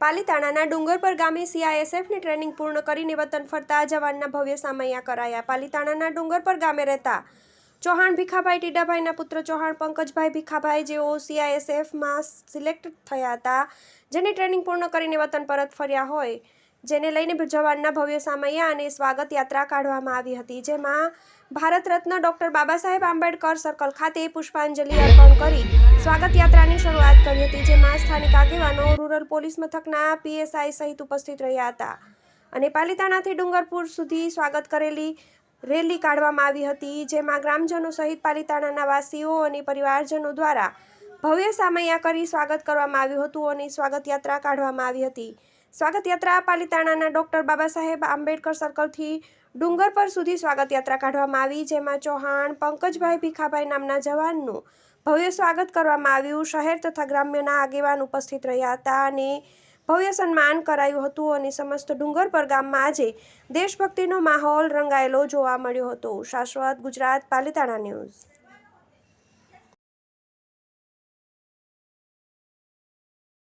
પાલીતાણાના ડુંગરપર ગામે સીઆઈએસએફની ટ્રેનિંગ પૂર્ણ કરીને વતન ફરતા જવાનના ભવ્ય સામૈયા કરાયા. પાલીતાણાના ડુંગરપર ગામે રહેતા ચૌહાણ ભીખાભાઈ ટીડાભાઈના પુત્ર ચૌહાણ પંકજભાઈ ભીખાભાઈ, જેઓ સીઆઈએસએફમાં સિલેક્ટ થયા હતા, જેની ટ્રેનિંગ પૂર્ણ કરીને વતન પરત ફર્યા હોય. જેને લઈને જવાનના ભવ્ય સામૈયા અને સ્વાગત યાત્રા કાઢવામાં આવી હતી, જેમાં ભારત રત્ન ડોક્ટર બાબા સાહેબ આંબેડકર સર્કલ ખાતે પુષ્પાંજલિ અર્પણ કરી સ્વાગત યાત્રાની શરૂઆત કરી હતી, જેમાં સ્થાનિક આગેવાનો, રૂરલ પોલીસ મથકના પીએસઆઈ સહિત ઉપસ્થિત રહ્યા હતા અને પાલિતાણાથી ડુંગરપુર સુધી સ્વાગત કરેલી રેલી કાઢવામાં આવી હતી, જેમાં ગ્રામજનો સહિત પાલિતાણાના વાસીઓ અને પરિવારજનો દ્વારા ભવ્ય સામૈયા કરી સ્વાગત કરવામાં આવ્યું હતું અને સ્વાગત યાત્રા કાઢવામાં આવી હતી. સ્વાગત યાત્રા પાલીતાણાના ડૉક્ટર બાબા સાહેબ આંબેડકર સર્કલથી ડુંગર પર સુધી સ્વાગત યાત્રા કાઢવામાં આવી, જેમાં ચૌહાણ, પંકજભાઈ ભીખાભાઈ નામના જવાનનું ભવ્ય સ્વાગત કરવામાં આવ્યું. શહેર તથા ગ્રામ્યના આગેવાન ઉપસ્થિત રહ્યા હતા અને ભવ્ય સન્માન કરાયું હતું અને સમસ્ત ડુંગર પર ગામમાં આજે દેશભક્તિનો માહોલ રંગાયેલો જોવા મળ્યો હતો. શાશ્વત ગુજરાત, પાલિતાણા ન્યૂઝ.